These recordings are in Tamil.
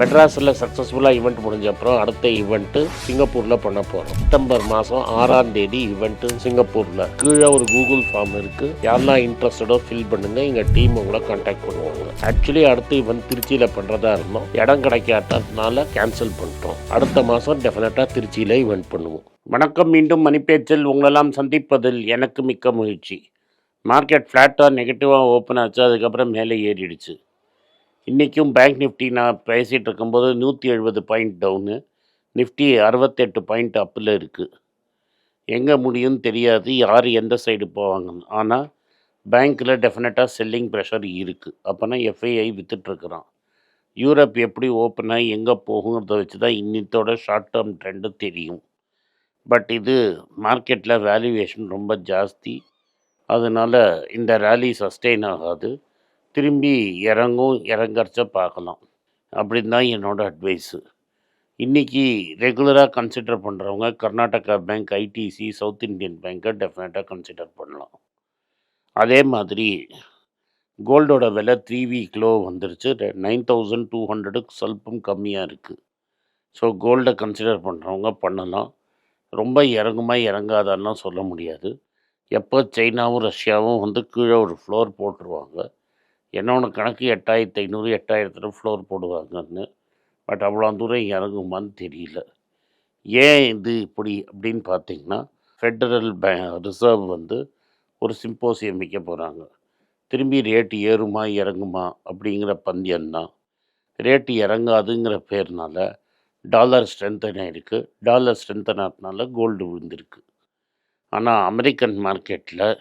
மெட்ராஸில் சக்ஸஸ்ஃபுல்லாக ஈவெண்ட் முடிஞ்ச அப்புறம் அடுத்த ஈவெண்ட்டு சிங்கப்பூரில் பண்ண போகிறோம் செப்டம்பர் மாதம் ஆறாம் தேதி ஈவெண்ட்டு சிங்கப்பூரில். கீழே ஒரு கூகுள் ஃபார்ம் இருக்குது யாரெல்லாம் இன்ட்ரெஸ்டடோ ஃபில் பண்ணுங்கள் எங்கள் டீம் உங்களை காண்டாக்ட் பண்ணுவாங்க. ஆக்சுவலி அடுத்த ஈவெண்ட் திருச்சியில் பண்ணுறதா இருந்தோம். இடம் கிடைக்காததுனால கேன்சல் பண்ணிட்டோம். அடுத்த மாதம் டெஃபினட்டாக திருச்சியில் ஈவெண்ட் பண்ணுவோம். வணக்கம் மீண்டும் மணிப்பேச்சில் உங்களெல்லாம் சந்திப்பதில் எனக்கு மிக்க மகிழ்ச்சி. மார்க்கெட் ஃப்ளாட்டாக நெகட்டிவாக ஓப்பன் ஆச்சு. அதுக்கப்புறம் மேலே ஏறிடுச்சு. இன்றைக்கும் பேங்க் நிஃப்டி நான் பேசிகிட்டு இருக்கும்போது நூற்றி எழுபது பாயிண்ட் டவுனு நிஃப்டி அறுபத்தெட்டு பாயிண்ட் அப்பில் இருக்குது எங்கே முடியும்னு தெரியாது யார் எந்த சைடு போவாங்கன்னு. ஆனால் பேங்க்கில் டெஃபினட்டாக செல்லிங் ப்ரெஷர் இருக்குது அப்போனா எஃப்ஐஐ விற்றுட்ருக்குறான் யூரோப் எப்படி ஓப்பன் ஆகி எங்கே போகுங்கிறத வச்சு தான் இன்னத்தோட ஷார்ட் டேர்ம் ட்ரெண்டு தெரியும். பட் இது மார்க்கெட்டில் வேல்யூவேஷன் ரொம்ப ஜாஸ்தி. அதனால் இந்த ரேலி சஸ்டெயின் ஆகாது. திரும்பி இறங்கும் இறங்கறச்ச பார்க்கலாம். அப்படின்னு தான் என்னோடய அட்வைஸு இன்றைக்கி ரெகுலராக கன்சிடர் பண்ணுறவங்க Karnataka bank ITC South Indian பேங்க்கை டெஃபினட்டாக கன்சிடர் பண்ணலாம். அதே மாதிரி கோல்டோட விலை த்ரீ வீக்லோ வந்துருச்சு. நைன் தௌசண்ட் டூ ஹண்ட்ரடுக்கு சொல்பம் கம்மியாக இருக்குது ஸோ கோல்டை கன்சிடர் பண்ணுறவங்க பண்ணலாம். ரொம்ப இறங்குமா இறங்காதான்லாம் சொல்ல முடியாது. எப்போ சைனாவும் ரஷ்யாவும் வந்து கீழே ஒரு ஃப்ளோர் போட்டுருவாங்க. என்னோட கணக்கு எட்டாயிரத்தி ஐநூறு எட்டாயிரத்துல ஃப்ளோர் போடுவாங்கன்னு. பட் அவ்வளோ தூரம் இறங்குமான்னு தெரியல. ஏன் இது இப்படி அப்படின்னு பார்த்தீங்கன்னா ஃபெடரல் பே ரிசர்வ் வந்து ஒரு சிம்போசியம் வைக்க போகிறாங்க திரும்பி ரேட்டு ஏறுமா இறங்குமா அப்படிங்கிற பந்தயம்தான். ரேட்டு இறங்காதுங்கிற பேர்னால டாலர் ஸ்ட்ரென்தன் ஆகிருக்கு டாலர் ஸ்ட்ரென்தன் கோல்டு விழுந்திருக்கு. ஆனால் அமெரிக்கன் மார்க்கெட்டில்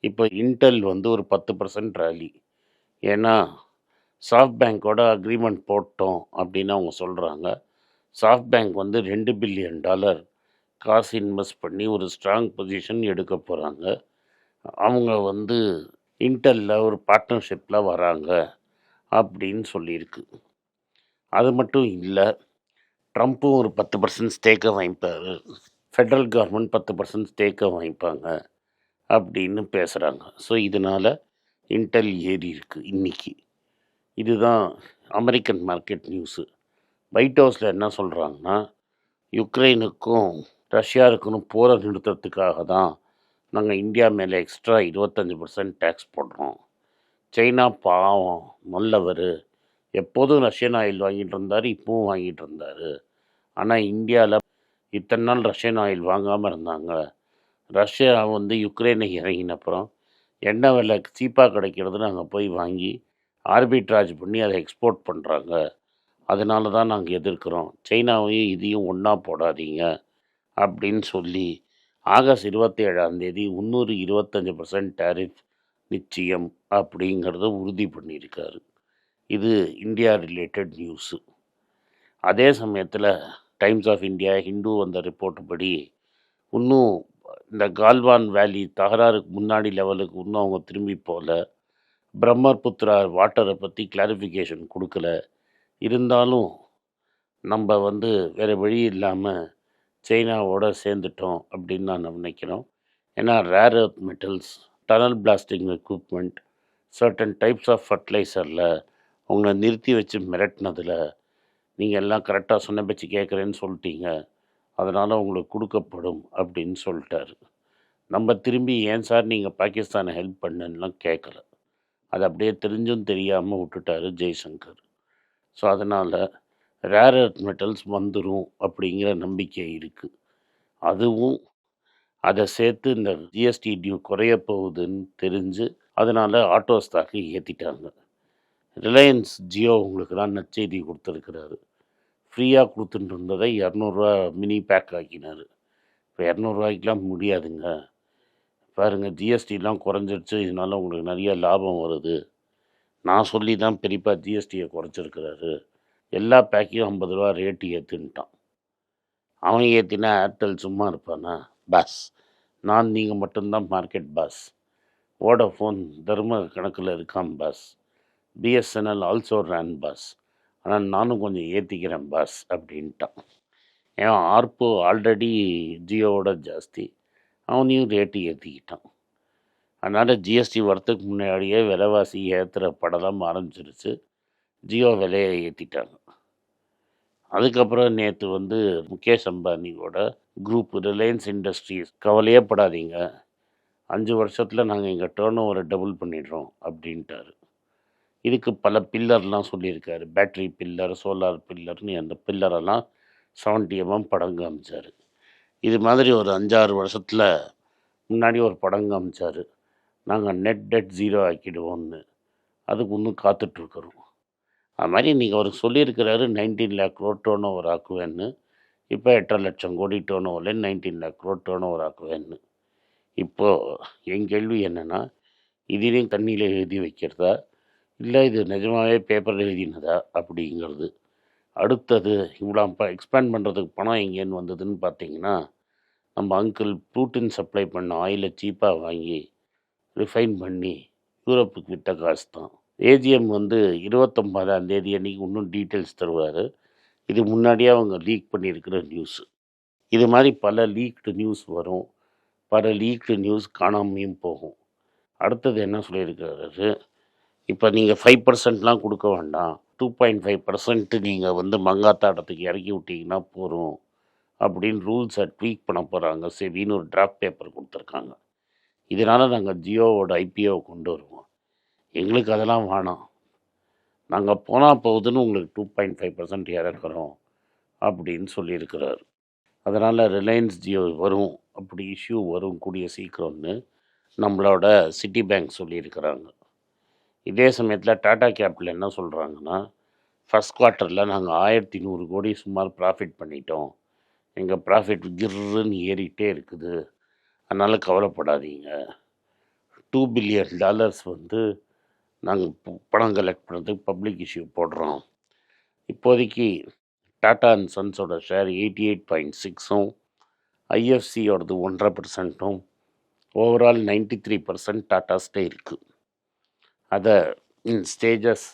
இப்போ இன்டெல் வந்து ஒரு பத்து பர்சன்ட் ரேலி ஏன்னா சாஃப்ட் பேங்க்கோட அக்ரிமெண்ட் போட்டோம் அப்படின்னு அவங்க சொல்கிறாங்க சாஃப்ட் பேங்க் வந்து ரெண்டு பில்லியன் டாலர் காசு இன்வெஸ்ட் பண்ணி ஒரு ஸ்ட்ராங் பொசிஷன் எடுக்க போகிறாங்க அவங்க வந்து இன்டெல்லில் ஒரு பார்ட்னர்ஷிப்பில் வராங்க அப்படின்னு சொல்லியிருக்கு. அது மட்டும் இல்லை ட்ரம்ப்பும் ஒரு பத்து பர்சன்ட் ஸ்டேக்கை வாங்கிப்பார். ஃபெட்ரல் கவர்மெண்ட் பத்து பர்சன்ட் ஸ்டேக்கை வாங்கிப்பாங்க அப்படின்னு பேசுகிறாங்க ஸோ இதனால் இன்டெல் ஏறி இருக்குது இன்றைக்கி இதுதான் அமெரிக்கன் மார்க்கெட் நியூஸு. ஒயிட் ஹவுஸில் என்ன சொல்கிறாங்கன்னா யுக்ரைனுக்கும் ரஷ்யாவுக்கும் போரை நிறுத்தத்துக்காக தான் நாங்கள் இந்தியா மேலே எக்ஸ்ட்ரா இருபத்தஞ்சி பர்சன்ட் டேக்ஸ் போடுறோம். சைனா பாவம் நல்லவர். எப்போதும் ரஷ்யன் ஆயில் வாங்கிட்டு இருந்தார் இப்பவும் வாங்கிட்டு இருந்தார். ஆனால் இந்தியாவில் இத்தனை நாள் ரஷ்யன் ஆயில் வாங்காமல் இருந்தாங்க. ரஷ்யா வந்து யுக்ரைனை இறங்கின எண்ணெய் விலை சீப்பாக கிடைக்கிறது நாங்கள் போய் வாங்கி ஆர்பிட்ராஜ் பண்ணி அதை எக்ஸ்போர்ட் பண்ணுறாங்க அதனால தான் நாங்கள் எதிர்க்கிறோம். சைனாவையும் இதையும் ஒன்றா போடாதீங்க அப்படின்னு சொல்லி ஆகஸ்ட் இருபத்தி ஏழாம் தேதி முந்நூறு இருபத்தஞ்சி பர்சன்ட் டேரிஃப் நிச்சயம் அப்படிங்கிறத உறுதி பண்ணியிருக்காரு. இது இந்தியா ரிலேட்டட் நியூஸு அதே சமயத்தில் டைம்ஸ் ஆஃப் இந்தியா ஹிந்து வந்த ரிப்போர்ட் படி இன்னும் இந்த கால்வான் வேலி தகராறுக்கு முன்னாடி லெவலுக்கு இன்னும் அவங்க திரும்பி போகல. பிரம்மபுத்திரா வாட்டரை பற்றி கிளாரிஃபிகேஷன் கொடுக்கல. இருந்தாலும் நம்ம வந்து வேறு வழி இல்லாமல் சைனாவோட சேர்ந்துட்டோம் அப்படின்னு நான் நினைக்கிறோம். ஏன்னா rare earth metals tunnel blasting equipment certain types of ஃபர்டிலைசரில் உங்களை நிறுத்தி வச்சு மிரட்டினதில் நீங்கள் எல்லாம் கரெக்டாக சொன்ன பேச்சு கேட்குறேன்னு சொல்லிட்டீங்க. அதனால் உங்களுக்கு கொடுக்கப்படும் அப்படின்னு சொல்லிட்டாரு. நம்ம திரும்பி ஏன் சார் நீங்கள் பாகிஸ்தானை ஹெல்ப் பண்ணுன்னெலாம் கேட்கல அது அப்படியே தெரிஞ்சும் தெரியாமல் விட்டுட்டாரு ஜெய்சங்கர். ஸோ அதனால் ரேர் எர்த் மெட்டல்ஸ் வந்துடும் அப்படிங்கிற நம்பிக்கை இருக்குது அதுவும் அதை சேர்த்து இந்த ஜிஎஸ்டி டியூ குறைய போகுதுன்னு தெரிஞ்சு அதனால் ஆட்டோ ஸ்டாக்கு ஏற்றிட்டாங்க ரிலையன்ஸ் ஜியோ உங்களுக்கு தான் நச்செய்தி கொடுத்துருக்கிறாரு. ஃப்ரீயாக கொடுத்துட்டு இருந்ததை இரநூறுவா மினி பேக் ஆக்கினார். இப்போ இரநூறுவாய்க்கெலாம் முடியாதுங்க. பாருங்கள் ஜிஎஸ்டிலாம் குறைஞ்சிருச்சு. இதனால் உங்களுக்கு நிறைய லாபம் வருது. நான் சொல்லி தான் பெரியப்பா ஜிஎஸ்டியை குறைச்சிருக்கிறாரு. எல்லா பேக்கையும் ஐம்பது ரூபா ரேட்டு ஏற்றுன்ட்டான் அவன் ஏற்றினா ஏர்டெல் சும்மா இருப்பானா? பாஸ் நான் நீங்கள் மட்டும்தான் மார்க்கெட் பாஸ் வோடஃபோன் தர்ம கணக்கில் இருக்கான் boss BSNL also ran boss ஆனால் நானும் கொஞ்சம் ஏற்றிக்கிறேன் பாஸ் அப்படின்ட்டான். ஏன் ஆர்போ ஆல்ரெடி ஜியோவோட ஜாஸ்தி. அவனையும் ரேட்டு ஏற்றிக்கிட்டான் அதனால் ஜிஎஸ்டி வரத்துக்கு முன்னாடியே விலைவாசி ஏற்றுகிற படலாம் ஆரம்பிச்சிருச்சு. ஜியோ விலையை ஏற்றிட்டாங்க அதுக்கப்புறம் நேற்று வந்து முகேஷ் அம்பானியோட குரூப் ரிலையன்ஸ் இண்டஸ்ட்ரீஸ் கவலையே படாதீங்க. அஞ்சு வருஷத்தில் நாங்கள் எங்கள் டேர்ன் ஓவரை டபுள் பண்ணிடுறோம் அப்படின்ட்டாரு. இதுக்கு பல பில்லர்லாம் சொல்லியிருக்காரு. பேட்ரி பில்லர் சோலார் பில்லர்னு அந்த பில்லரெல்லாம் செவன்டி எம்எம் படம் காமிச்சார். இது மாதிரி ஒரு அஞ்சாறு வருஷத்தில் முன்னாடி ஒரு படம் காமிச்சார். நாங்கள் நெட் டெட் ஜீரோ ஆக்கிடுவோம்னு. அதுக்கு இன்னும் காத்துட்ருக்குறோம். அது மாதிரி நீங்கள் அவர் சொல்லியிருக்கிறாரு nineteen lakh crore turnover ஆக்குவேன்னு. இப்போ எட்டரை லட்சம் கோடி டோன் ஓவரில் nineteen lakh crore turnover ஆக்குவேன்னு. இப்போது என் கேள்வி என்னென்னா இதிலையும் தண்ணியில் எழுதி வைக்கிறதா? இல்லை இது நிஜமாகவே பேப்பரில் எழுதினதா? அப்படிங்கிறது. அடுத்தது இவ்வளோ இப்போ எக்ஸ்பேண்ட் பண்ணுறதுக்கு பணம் எங்கேன்னு வந்ததுன்னு பார்த்தீங்கன்னா நம்ம அங்கிள் ப்ளூட்டின் சப்ளை பண்ண ஆயிலை சீப்பாக வாங்கி ரிஃபைன் பண்ணி யூரோப்புக்கு விட்ட காசு தான் ஏஜிஎம் வந்து இருபத்தொம்பதாம் தேதி அன்றைக்கி இன்னும் டீட்டெயில்ஸ் தருவார். இது முன்னாடியே அவங்க லீக் பண்ணியிருக்கிற நியூஸு இது மாதிரி பல லீக்டு நியூஸ் வரும். பல லீக்டு நியூஸ் காணாமையும் போகும். அடுத்தது என்ன சொல்லியிருக்காரு இப்போ நீங்கள் ஃபைவ் பர்சன்ட்லாம் கொடுக்க வேண்டாம். டூ பாயிண்ட் ஃபைவ் பர்சன்ட்டு நீங்கள் வந்து மங்காத்தாட்டத்துக்கு இறக்கி விட்டீங்கன்னா போதும். அப்படின்னு ரூல்ஸை ட்வீக் பண்ண போகிறாங்க செவின்னு ஒரு டிராஃப்ட் பேப்பர் கொடுத்துருக்காங்க. இதனால் நாங்கள் ஜியோவோட ஐபிஓ கொண்டு வருவோம். எங்களுக்கு அதெல்லாம் வேணாம். நாங்கள் போனால் போகுதுன்னு உங்களுக்கு டூ பாயிண்ட் ஃபைவ் பர்சன்ட் இறக்குறோம் அப்படின்னு சொல்லியிருக்கிறார். அதனால் ரிலையன்ஸ் ஜியோ வரும். அப்படி இஷ்யூ வரும் கூடிய சீக்கிரம்னு நம்மளோட சிட்டி பேங்க் சொல்லியிருக்கிறாங்க. இதே சமயத்தில் டாடா கேப்பில் என்ன சொல்கிறாங்கன்னா ஃபஸ்ட் குவார்ட்டரில் நாங்கள் ஆயிரத்தி நூறு கோடி சுமார் ப்ராஃபிட் பண்ணிட்டோம். எங்கள் ப்ராஃபிட் கிர்ன்னு ஏறிட்டே இருக்குது. அதனால் கவலைப்படாதீங்க. டூ பில்லியன் டாலர்ஸ் வந்து நாங்கள் பணம் கலெக்ட் பண்ணுறதுக்கு பப்ளிக் இஷ்யூ போடுறோம். இப்போதைக்கு டாடா அண்ட் சன்ஸோட ஷேர் எயிட்டி எயிட் பாயிண்ட் சிக்ஸும் ஐஎஃப்சியோடது ஒன்றரை பர்சன்ட்டும் ஓவரால் நைன்டி த்ரீ பர்சன்ட் டாட்டாஸ்டே இருக்குது அதை இன் ஸ்டேஜஸ்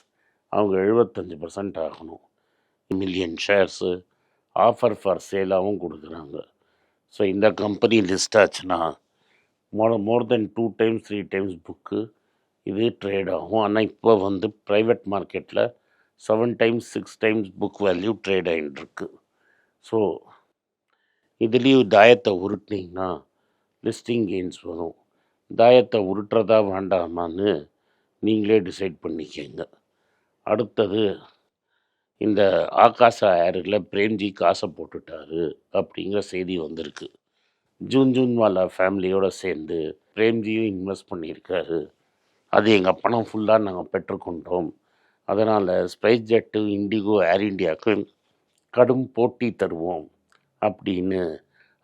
அவங்க எழுபத்தஞ்சி பர்சன்ட் ஆகணும். மில்லியன் ஷேர்ஸு ஆஃபர் ஃபார் சேலாகவும் கொடுக்குறாங்க. ஸோ இந்த கம்பெனி லிஸ்ட் ஆச்சுன்னா more more than two times three times book இது ட்ரேட் ஆகும். ஆனால் இப்போ வந்து ப்ரைவேட் மார்க்கெட்டில் seven times six times book value trade ஆகிட்டுருக்கு ஸோ இதுலேயும் தாயத்தை உருட்டினீங்கன்னா லிஸ்டிங் கெயின்ஸ் வரும். தாயத்தை உருட்டுறதா வேண்டாமான்னு நீங்களே டிசைட் பண்ணிக்கங்க. அடுத்தது இந்த ஆகாச ஏரில் பிரேம்ஜி காசை போட்டுட்டாரு அப்படிங்கிற செய்தி வந்திருக்கு. ஜூன் ஜூன் வாலா ஃபேமிலியோடு சேர்ந்து பிரேம்ஜியும் இன்வெஸ்ட் பண்ணியிருக்காரு. அது எங்கள் பணம் ஃபுல்லாக நாங்கள் பெற்றுக்கொண்டோம். அதனால் ஸ்பைஸ் ஜெட்டு இண்டிகோ ஏர் இண்டியாவுக்கு கடும் போட்டி தருவோம் அப்படின்னு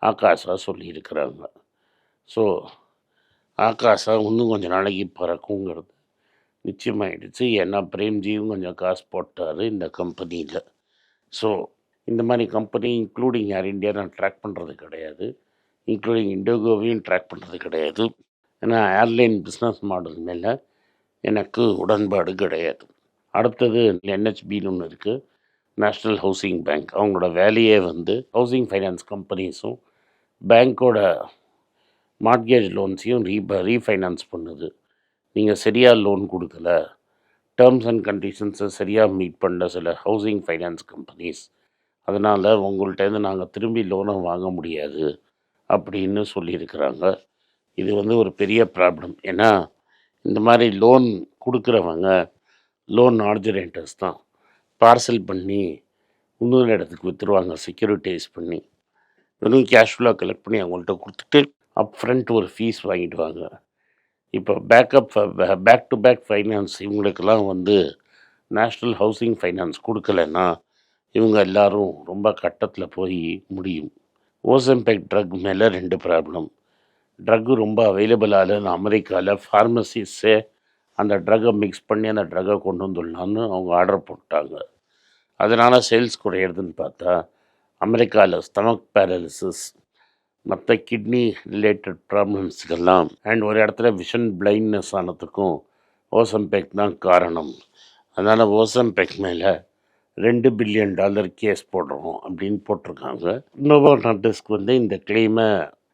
ஆகாஷா சொல்லியிருக்கிறாங்க. ஸோ ஆகாஷா இன்னும் கொஞ்சம் நாளைக்கு பறக்குங்கிறது நிச்சயமாயிடுச்சு. ஏன்னா பிரேம்ஜியும் கொஞ்சம் காசு போட்டார் இந்த கம்பெனியில். ஸோ இந்த மாதிரி கம்பெனி இன்க்ளூடிங் ஏர் இண்டியா நான் ட்ராக் பண்ணுறது கிடையாது. இன்க்ளூடிங் இண்டோகோவையும் ட்ராக் பண்ணுறது கிடையாது. ஏன்னா ஏர்லைன் பிஸ்னஸ் மாடல் மேலே எனக்கு உடன்பாடு கிடையாது. அடுத்தது என்ஹெச்பின்னு ஒன்று இருக்குது நேஷ்னல் ஹவுசிங் பேங்க் அவங்களோட வேலையே வந்து ஹவுசிங் ஃபைனான்ஸ் கம்பெனிஸும் பேங்க்கோட மார்ட்கேஜ் லோன்ஸையும் ரீ ரீஃபைனான்ஸ் பண்ணுது. நீங்கள் சரியாக லோன் கொடுக்கல டேர்ம்ஸ் அண்ட் கண்டிஷன்ஸை சரியாக மீட் பண்ண சில ஹவுசிங் ஃபைனான்ஸ் கம்பெனிஸ் அதனால் உங்கள்கிட்டேருந்து நாங்கள் திரும்பி லோனை வாங்க முடியாது அப்படின்னு சொல்லியிருக்கிறாங்க. இது வந்து ஒரு பெரிய ப்ராப்ளம் ஏன்னா இந்த மாதிரி லோன் கொடுக்குறவங்க லோன் ஆர்ஜினேட்டர்ஸ் தான். பார்சல் பண்ணி இன்னொரு இடத்துக்கு விற்றுருவாங்க செக்யூரிட்டைஸ் பண்ணி. வெறும் கேஷ் ஃப்ளோ கலெக்ட் பண்ணி அவங்கள்ட்ட கொடுத்துட்டு அப் ஃப்ரண்ட் ஒரு ஃபீஸ் வாங்கிடுவாங்க இப்போ backup back to back finance இவங்களுக்கெல்லாம் வந்து நேஷ்னல் ஹவுசிங் ஃபைனான்ஸ் கொடுக்கலன்னா இவங்க எல்லாரும் ரொம்ப கட்டத்தில் போய் முடியும். ஓசம்பெக் ட்ரக் மேலே ரெண்டு ப்ராப்ளம் ட்ரக்கு ரொம்ப அவைலபிளாக அமெரிக்காவில் ஃபார்மசிஸே அந்த ட்ரக்கை மிக்ஸ் பண்ணி அந்த ட்ரக்கை கொண்டு வந்துடலான்னு அவங்க ஆர்டர் போட்டாங்க. அதனால் சேல்ஸ் குறையிறதுன்னு பார்த்தா அமெரிக்காவில் ஸ்டமக் பேரலிசிஸ் மற்ற கிட்னி ரிலேட்டட் ப்ராப்ளம்ஸ்க்கெல்லாம் அண்ட் ஒரு இடத்துல விஷன் பிளைண்ட்னஸ் ஆனதுக்கும் ஓசம்பெக் தான் காரணம். அதனால் ஓசம்பெக் மேலே ரெண்டு பில்லியன் டாலர் கேஸ் போடுறோம் அப்படின்னு போட்டிருக்காங்க. நோவோ நாட்டிஸ்க்கு வந்து இந்த கிளைமை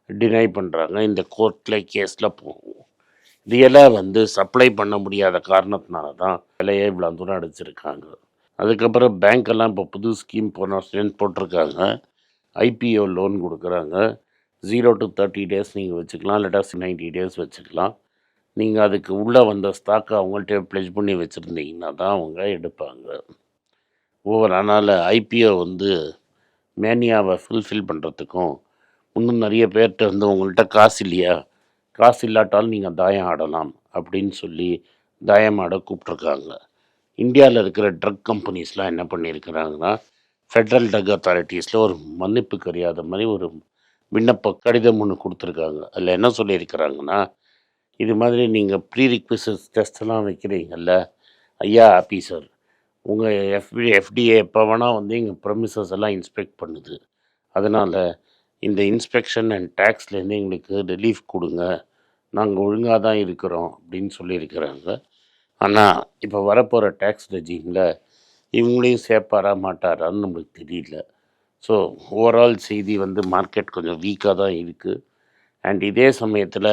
டினை பண்ணுறாங்க இந்த கோர்ட்டில் கேஸில் போகும். ரியலாக வந்து சப்ளை பண்ண முடியாத காரணத்தினால தான் விலையை இவ்வளோ தூரம் அடிச்சிருக்காங்க. அதுக்கப்புறம் பேங்க் எல்லாம் இப்போ புது ஸ்கீம் போன போட்டிருக்காங்க. ஐபிஓ லோன் கொடுக்குறாங்க. ஜீரோ டு தேர்ட்டி டேஸ் நீங்கள் வச்சுக்கலாம் லெட்டர்ஸ் நைன்ட்டி டேஸ் வச்சுக்கலாம். நீங்கள் அதுக்கு உள்ளே வந்த ஸ்டாக்கை அவங்கள்ட்ட ப்ளெஜ் பண்ணி வச்சுருந்தீங்கன்னா தான் அவங்க எடுப்பாங்க. ஓவர் அதனால் ஐபிஓ வந்து மேனியாவை ஃபுல்ஃபில் பண்ணுறதுக்கும் இன்னும் நிறைய பேர்கிட்ட வந்து உங்கள்கிட்ட காசு இல்லையா? காசு இல்லாட்டாலும் நீங்கள் தாயம் ஆடலாம் அப்படின்னு சொல்லி தாயம் ஆட கூப்பிட்ருக்காங்க இந்தியாவில் இருக்கிற ட்ரக் கம்பெனிஸ்லாம் என்ன பண்ணியிருக்கிறாங்கன்னா ஃபெட்ரல் ட்ரக் அத்தாரிட்டிஸில் ஒரு மன்னிப்பு கரியாத மாதிரி ஒரு விண்ணப்ப கடிதம் ஒன்று கொடுத்துருக்காங்க. அதில் என்ன சொல்லியிருக்கிறாங்கன்னா இது மாதிரி நீங்கள் ப்ரீ ரிக்வசிட்ஸ் டெஸ்ட்லாம் வைக்கிறீங்கல்ல ஐயா ஆஃபீஸர் உங்கள் எஃப்டி எஃப்டிஏ எப்போ வேணால் வந்து எங்கள் ப்ரமிசஸ் எல்லாம் இன்ஸ்பெக்ட் பண்ணுது. அதனால் இந்த இன்ஸ்பெக்ஷன் அண்ட் டேக்ஸ்லேருந்து எங்களுக்கு ரிலீஃப் கொடுங்க. நாங்கள் ஒழுங்காக தான் இருக்கிறோம் அப்படின்னு சொல்லியிருக்கிறாங்க. ஆனால் இப்போ வரப்போகிற டேக்ஸ் ரெஜிமில் இவங்களையும் சேர்ப்பாரா மாட்டாரான்னு நம்மளுக்கு தெரியல. ஸோ ஓவரால் செய்தி வந்து மார்க்கெட் கொஞ்சம் வீக்காக தான் இருக்குது அண்ட் இதே சமயத்தில்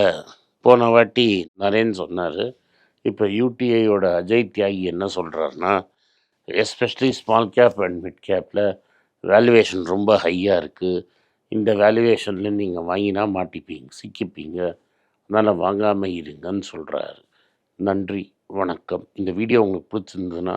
போன வாட்டி நரேன் சொன்னார் இப்போ யூடிஐயோட அஜய் தியாகி என்ன சொல்கிறாருன்னா especially small cap and mid கேப்பில் வேல்யூவேஷன் ரொம்ப ஹையாக இருக்குது இந்த வேல்யூவேஷனில் நீங்கள் வாங்கினா மாட்டிப்பீங்க சிக்கிப்பீங்க. அதனால் வாங்காமல் இருங்கன்னு சொல்கிறாரு நன்றி வணக்கம். இந்த வீடியோ உங்களுக்கு பிடிச்சிருந்ததுன்னா